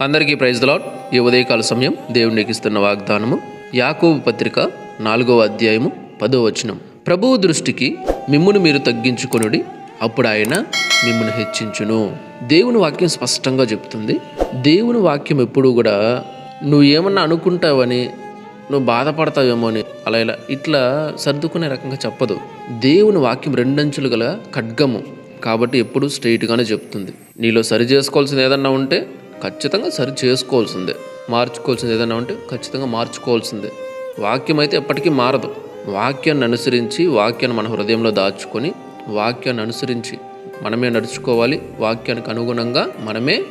అందరికీ praise lot ఈ ఉదయకాల సమయం దేవునికి ఇస్తున్న వాగ్దానము యాకోబు పత్రిక నాలుగవ అధ్యాయము పదో వచనం. ప్రభువు దృష్టికి మిమ్మును మీరు తగ్గించుకొనుడి అప్పుడు ఆయన మిమ్మల్ని హెచ్చించును. దేవుని వాక్యం స్పష్టంగా చెప్తుంది. దేవుని వాక్యం ఎప్పుడూ కూడా నువ్వు ఏమన్నా అనుకుంటావని నువ్వు బాధపడతావేమో అని అలా ఇలా ఇట్లా సర్దుకునే రకంగా చెప్పదు. దేవుని వాక్యం రెండంచులు గల ఖడ్గము కాబట్టి ఎప్పుడు స్ట్రైట్గానే చెప్తుంది. నీలో సరి చేసుకోవాల్సింది ఏదన్నా ఉంటే ఖచ్చితంగా సరి చేసుకోవాల్సిందే. మార్చుకోవాల్సింది ఏదైనా ఉంటే ఖచ్చితంగా మార్చుకోవాల్సిందే. వాక్యం అయితే ఎప్పటికీ మారదు. వాక్యాన్ని అనుసరించి వాక్యాన్ని మన హృదయంలో దాచుకొని వాక్యాన్ని అనుసరించి మనమే నడుచుకోవాలి. వాక్యానికి అనుగుణంగా మనమే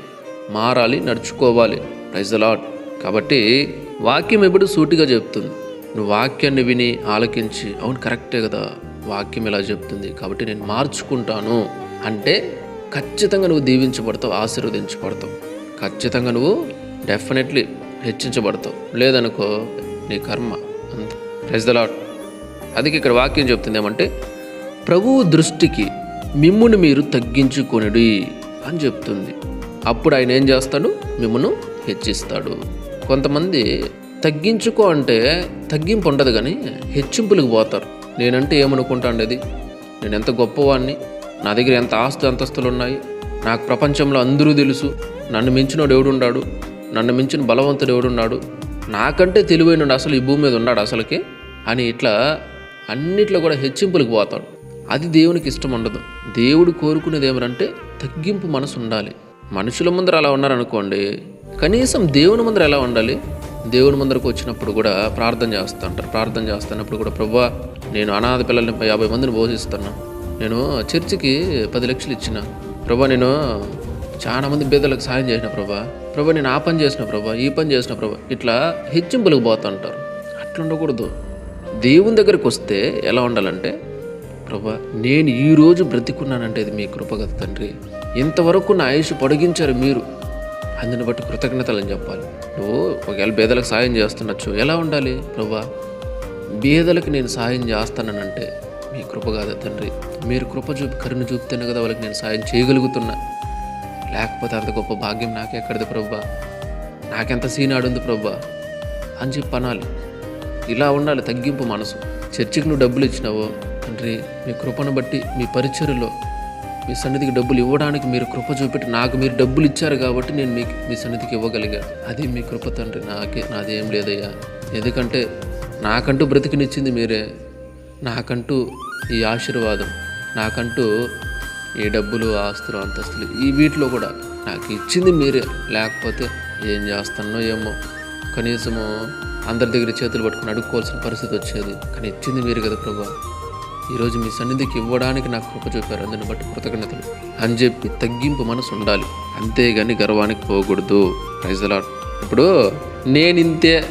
మారాలి నడుచుకోవాలి. ప్రైజ్ లాట్ కాబట్టి వాక్యం ఎప్పుడు సూటిగా చెప్తుంది. నువ్వు వాక్యాన్ని విని ఆలకించి అవును కరెక్టే కదా. వాక్యం ఇలా చెప్తుంది. కాబట్టి నేను మార్చుకుంటాను. అంటే ఖచ్చితంగా నువ్వు దీవించబడతావు ఆశీర్వదించబడతావు. ఖచ్చితంగా నువ్వు డెఫినెట్లీ హెచ్చించబడతావు. లేదనుకో నీ కర్మ అంత. ప్రెస్ ద లాట్ అందుకే ఇక్కడ వాక్యం చెప్తుంది ఏమంటే ప్రభువు దృష్టికి మిమ్మును మీరు తగ్గించుకొనిడి అని చెప్తుంది. అప్పుడు ఆయన ఏం చేస్తాడు? మిమ్మను హెచ్చిస్తాడు. కొంతమంది తగ్గించుకో అంటే తగ్గింపు ఉండదు కానీ హెచ్చింపులకు పోతారు. నేనంటే ఏమనుకుంటా ఉండేది నేను ఎంత గొప్పవాడిని నా దగ్గర ఎంత ఆస్తు అంతస్తులు ఉన్నాయి? నాకు ప్రపంచంలో అందరూ తెలుసు. నన్ను మించినోడు ఎవడున్నాడు నన్ను మించిన బలవంతుడు ఎవడున్నాడు? నాకంటే తెలివైనడు అసలు ఈ భూమి మీద ఉన్నాడు అసలుకి? అని ఇట్లా అన్నిట్లో కూడా హెచ్చింపులకు పోతాడు. అది దేవునికి ఇష్టం ఉండదు. దేవుడు కోరుకునేది ఏమనంటే తగ్గింపు మనసు ఉండాలి. మనుషుల ముందర అలా ఉన్నారనుకోండి కనీసం దేవుని ముందర ఎలా ఉండాలి? దేవుని ముందరకు వచ్చినప్పుడు కూడా ప్రార్థన చేస్తుంటారు. ప్రార్థన చేస్తున్నప్పుడు కూడా ప్రభా నేను అనాథ పిల్లల్ని యాభై మందిని బోధిస్తున్నా నేను చర్చికి పది లక్షలు ఇచ్చిన. ప్రభా నేను చాలా మంది పేదలకు సాయం చేసిన ప్రభా. ప్రభా నేను ఆ పని చేసిన ప్రభా ఈ పని చేసిన ప్రభా. ఇట్లా హెచ్చింపులకు పోతుంటారు అట్లా ఉండకూడదు. దేవుని దగ్గరికి వస్తే ఎలా ఉండాలంటే ప్రభా నేను ఈ రోజు బ్రతికున్నానంటే ఇది మీ కృపగత తండ్రి. ఇంతవరకు నా ఆయుష్ పొడిగించారు మీరు. అందుని బట్టి కృతజ్ఞతలు అని చెప్పాలి. నువ్వు ఒకవేళ బేదలకు సాయం చేస్తున్నచ్చు ఎలా ఉండాలి ప్రభా? బీదలకు నేను సాయం చేస్తానంటే మీ కృప కాదా తండ్రి. మీరు కృప చూపి కరుణ చూపితేనే కదా వాళ్ళకి నేను సాయం చేయగలుగుతున్నా. లేకపోతే అంత గొప్ప భాగ్యం నాకెక్కడది ప్రభా? నాకెంత సీనాడుంది ప్రభా? అని చెప్పి అనాలి. ఇలా ఉండాలి తగ్గింపు మనసు. చర్చికి నువ్వు డబ్బులు ఇచ్చినావు తండ్రి మీ కృపను బట్టి మీ పరిచర్లో మీ సన్నిధికి డబ్బులు ఇవ్వడానికి మీరు కృప చూపెట్టి నాకు మీరు డబ్బులు ఇచ్చారు కాబట్టి నేను మీకు మీ సన్నిధికి ఇవ్వగలిగా. అది మీ కృప తండ్రి నాకే నాదేం లేదయ్యా. ఎందుకంటే నాకంటూ బ్రతికినిచ్చింది మీరే. నాకంటూ ఈ ఆశీర్వాదం. నాకంటూ ఈ డబ్బులు ఆస్తులు అంతస్తులు ఈ వీటిలో కూడా నాకు ఇచ్చింది మీరే. లేకపోతే ఏం చేస్తానో ఏమో. కనీసము అందరి దగ్గర చేతులు పట్టుకుని అడుక్కోవాల్సిన పరిస్థితి వచ్చేది. కానీ ఇచ్చింది మీరు కదా ప్రభా. ఈరోజు మీ సన్నిధికి ఇవ్వడానికి నాకు కృప చూపారు. అందుని బట్టి కృతజ్ఞతలు. అని చెప్పి తగ్గింపు మనసు ఉండాలి. అంతేగాని గర్వానికి పోకూడదు. ప్రైజలాట్ ఇప్పుడు నేను ఇంతే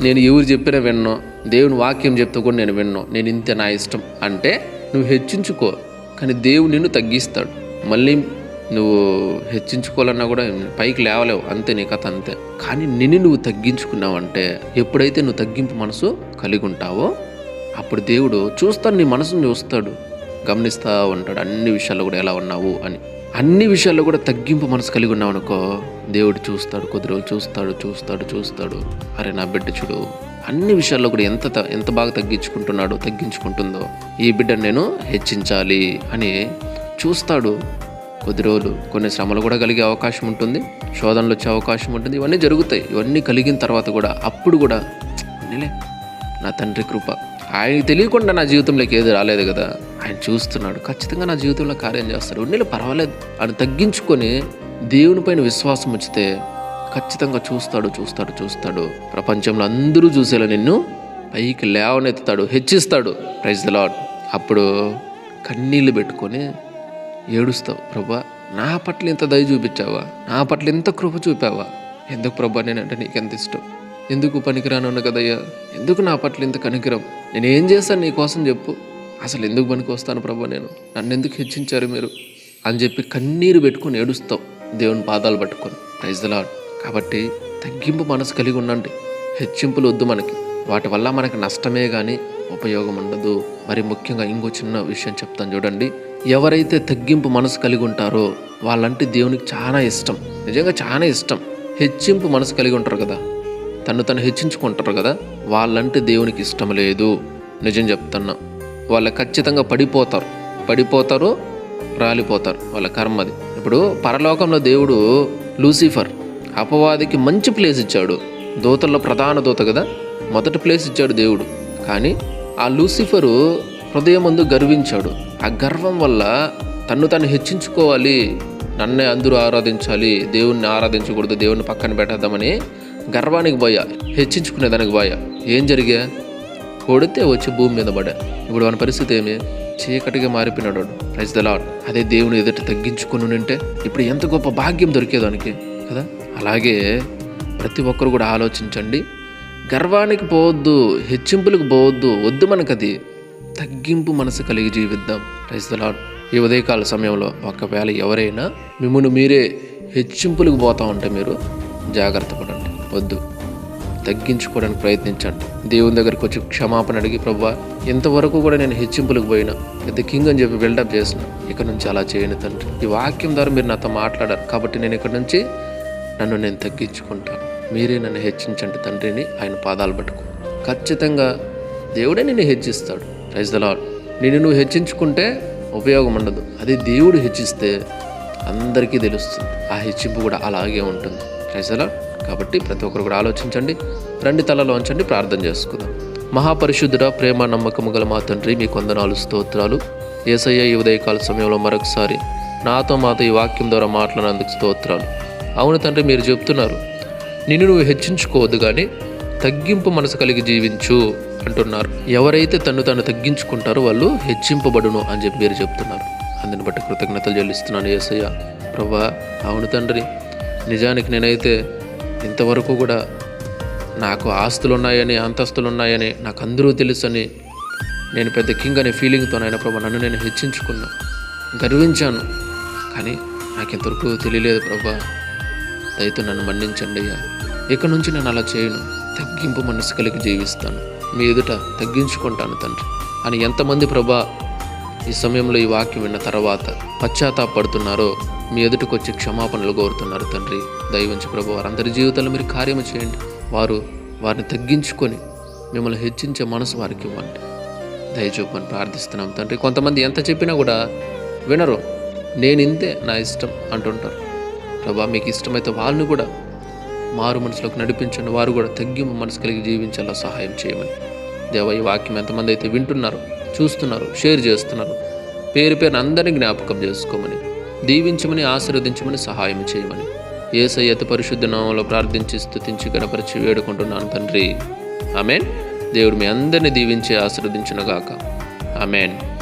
నేను ఎవరు చెప్పినా విన్నో దేవుని వాక్యం చెప్తే కూడా నేను విన్నో. నేను ఇంతే నా ఇష్టం. అంటే నువ్వు హెచ్చించుకో. కానీ దేవుడు నిన్ను తగ్గిస్తాడు. మళ్ళీ నువ్వు హెచ్చించుకోవాలన్నా కూడా పైకి లేవలేవు. అంతే నీ కథ అంతే. కానీ నిన్ను నువ్వు తగ్గించుకున్నావంటే ఎప్పుడైతే నువ్వు తగ్గింపు మనసు కలిగి ఉంటావో అప్పుడు దేవుడు చూస్తాడు నీ మనసును చూస్తాడు. గమనిస్తూ ఉంటాడు అన్ని విషయాల్లో కూడా ఎలా ఉన్నావు అని. అన్ని విషయాల్లో కూడా తగ్గింపు మనసు కలిగి ఉన్నావు అనుకో దేవుడు చూస్తాడు కొద్ది రోజులు చూస్తాడు చూస్తాడు చూస్తాడు. అరే నా బిడ్డ చూడు అన్ని విషయాల్లో కూడా ఎంత త- ఎంత బాగా తగ్గించుకుంటున్నాడో తగ్గించుకుంటుందో ఈ బిడ్డను నేను హెచ్చించాలి అని చూస్తాడు. కొద్ది రోజులు కొన్ని శ్రమలు కూడా కలిగే అవకాశం ఉంటుంది శోధనలు వచ్చే అవకాశం ఉంటుంది. ఇవన్నీ జరుగుతాయి. ఇవన్నీ కలిగిన తర్వాత కూడా అప్పుడు కూడా "ఉన్నిలే, నా తండ్రి కృప. ఆయనకి తెలియకుండా నా జీవితంలోకి ఏది రాలేదు కదా. ఆయన చూస్తున్నాడు. ఖచ్చితంగా నా జీవితంలో కార్యం చేస్తాడు. ఉన్నీళ్ళు పర్వాలేదు. అని తగ్గించుకొని దేవునిపైన విశ్వాసం వచ్చితే ఖచ్చితంగా చూస్తాడు చూస్తాడు చూస్తాడు. ప్రపంచంలో అందరూ చూసేలా నిన్ను పైకి లేవనెత్తుతాడు హెచ్చిస్తాడు. ప్రైజ్ ద లాడ్ అప్పుడు కన్నీళ్ళు పెట్టుకొని ఏడుస్తావు ప్రభా నా పట్ల ఇంత దయ చూపించావా? నా పట్ల ఇంత కృప చూపావా? ఎందుకు ప్రభా నేనంటే నీకెంత ఇష్టం? ఎందుకు పనికిరాను కదయ్యా? ఎందుకు నా పట్ల ఇంత కనికిరం? నేను ఏం చేస్తాను నీ కోసం చెప్పు. అసలు ఎందుకు పనికి వస్తాను ప్రభా నేను? నన్ను ఎందుకు హెచ్చించారు మీరు? అని చెప్పి కన్నీరు పెట్టుకొని ఏడుస్తావు దేవుని పాదాలు పట్టుకొని. ప్రైజ్ ద లాడ్ కాబట్టి తగ్గింపు మనసు కలిగి ఉండండి. హెచ్చింపులు వద్దు మనకి. వాటి వల్ల మనకి నష్టమే కానీ ఉపయోగం ఉండదు. మరి ముఖ్యంగా ఇంకో చిన్న విషయం చెప్తాను చూడండి. ఎవరైతే తగ్గింపు మనసు కలిగి ఉంటారో వాళ్ళంటే దేవునికి చాలా ఇష్టం. నిజంగా చాలా ఇష్టం. హెచ్చింపు మనసు కలిగి ఉంటారు కదా. తను తను హెచ్చించుకుంటారు కదా. వాళ్ళంటే దేవునికి ఇష్టం లేదు. నిజం చెప్తున్నా. వాళ్ళు ఖచ్చితంగా పడిపోతారు. పడిపోతారు రాలిపోతారు. వాళ్ళ కర్మ అది. ఇప్పుడు పరలోకంలో దేవుడు లూసిఫర్. అపవాదికి మంచి ప్లేస్ ఇచ్చాడు. దూతల్లో ప్రధాన దూత కదా? మొదటి ప్లేస్ ఇచ్చాడు దేవుడు. కానీ ఆ లూసిఫరు హృదయం ముందు గర్వించాడు. ఆ గర్వం వల్ల తన్ను తను హెచ్చించుకోవాలి. నన్నే అందరూ ఆరాధించాలి. దేవుణ్ణి ఆరాధించకూడదు. దేవుణ్ణి పక్కన పెట్టేద్దామని గర్వానికి పోయా. హెచ్చించుకునేదానికి పోయా. ఏం జరిగా? కొడితే వచ్చి భూమి మీద పడా. ఇప్పుడు మన పరిస్థితి ఏమి? చీకటిగా మారిపోయినాడు వాడు. ప్రైజ్ ద లాడ్ అదే దేవుని ఎదుట తగ్గించుకుని ఉంటే ఇప్పుడు ఎంత గొప్ప భాగ్యం దొరికేదానికి? కదా? అలాగే ప్రతి ఒక్కరు కూడా ఆలోచించండి. గర్వానికి పోవద్దు హెచ్చింపులకు పోవద్దు వద్దు మనకది. తగ్గింపు మనసు కలిగి జీవిద్దాం. ప్రైజ్ ఈ ఉదయకాల సమయంలో ఒకవేళ ఎవరైనా మిమ్మల్ని మీరే హెచ్చింపులకు పోతా ఉంటే మీరు జాగ్రత్త పడండి. వద్దు. తగ్గించుకోవడానికి ప్రయత్నించండి. దేవుని దగ్గరికి వచ్చి క్షమాపణ అడిగి ప్రభా ఇంతవరకు కూడా నేను హెచ్చింపులకు పోయినా? పెద్ద కింగ్ అని చెప్పి బిల్డప్ చేసిన. ఇక్కడ నుంచి అలా చేయను తండ్రి. ఈ వాక్యం ద్వారా మీరు నాతో మాట్లాడారు. కాబట్టి నేను ఇక్కడ నుంచి నన్ను నేను తగ్గించుకుంటాను మీరే నన్ను హెచ్చించండి తండ్రిని ఆయన పాదాలు పట్టుకో. ఖచ్చితంగా దేవుడే నిన్ను హెచ్చిస్తాడు. రైజ్ ద లాడ్ నిన్ను నువ్వు హెచ్చించుకుంటే ఉపయోగం ఉండదు. అదే దేవుడు హెచ్చిస్తే అందరికీ తెలుస్తుంది. ఆ హెచ్చింపు కూడా అలాగే ఉంటుంది. రైజలా కాబట్టి ప్రతి ఒక్కరు కూడా ఆలోచించండి. రెండు తలలో ఉంచండి ప్రార్థన చేసుకుందాం. మహాపరిశుద్ధుడ ప్రేమ నమ్మకము గల మా తండ్రి మీ కొందనాలు స్తోత్రాలు. ఏసయ్య ఈ ఉదయకాల సమయంలో మరొకసారి నాతో మాతో ఈ వాక్యం ద్వారా మాట్లాడినందుకు స్తోత్రాలు. అవును తండ్రి మీరు చెప్తున్నారు. నిన్ను నువ్వు హెచ్చించుకోవద్దు కానీ తగ్గింపు మనసు కలిగి జీవించు అంటున్నారు. ఎవరైతే తను తను తగ్గించుకుంటారో వాళ్ళు హెచ్చింపబడును అని చెప్పి మీరు చెప్తున్నారు. అందుని బట్టి కృతజ్ఞతలు చెల్లిస్తున్నాను ఏసయ్య ప్రభా. అవును తండ్రి నిజానికి నేనైతే ఇంతవరకు కూడా నాకు ఆస్తులు ఉన్నాయని అంతస్తులు ఉన్నాయని నాకు అందరూ తెలుసని నేను పెద్ద కింగ్ అనే ఫీలింగ్తో నాయన ప్రభా నన్ను నేను హెచ్చించుకున్నా గర్వించాను. కానీ నాకు ఇంతవరకు తెలియలేదు ప్రభా. దయతో నన్ను మన్నించండి అయ్యా. ఇక నుంచి నేను అలా చేయను. తగ్గింపు మనసు కలిగి జీవిస్తాను. మీ ఎదుట తగ్గించుకుంటాను తండ్రి. అని ఎంతమంది ప్రభా ఈ సమయంలో ఈ వాక్యం విన్న తర్వాత పశ్చాత్తాపడుతున్నారో మీ ఎదుటికి వచ్చి క్షమాపణలు కోరుతున్నారు తండ్రి. దయవంచి ప్రభు వారందరి జీవితంలో మీరు కార్యము చేయండి. వారు వారిని తగ్గించుకొని మిమ్మల్ని హెచ్చించే మనసు వారికి ఇవ్వండి. దయచూపని ప్రార్థిస్తున్నాం తండ్రి. కొంతమంది ఎంత చెప్పినా కూడా వినరు. నేను ఇంతే నా ఇష్టం అంటుంటారు. ప్రభా మీకు ఇష్టమైతే వాళ్ళని కూడా మారు మనసులోకి నడిపించండి. వారు కూడా తగ్గింపు మనసు కలిగి జీవించేలా సహాయం చేయమని. దేవ ఈ వాక్యం ఎంతమంది అయితే వింటున్నారు చూస్తున్నారు షేర్ చేస్తున్నారు పేరు పేరు అందరినీ జ్ఞాపకం చేసుకోమని దీవించమని ఆశీర్వదించమని సహాయం చేయమని. ఏసై అతి పరిశుద్ధ నామంలో ప్రార్థించి స్థుతించి గణపరిచి వేడుకుంటున్నాను తండ్రి. ఆమెన్. దేవుడు మీ అందరిని దీవించి ఆశీర్వదించునుగాక ఆమెన్.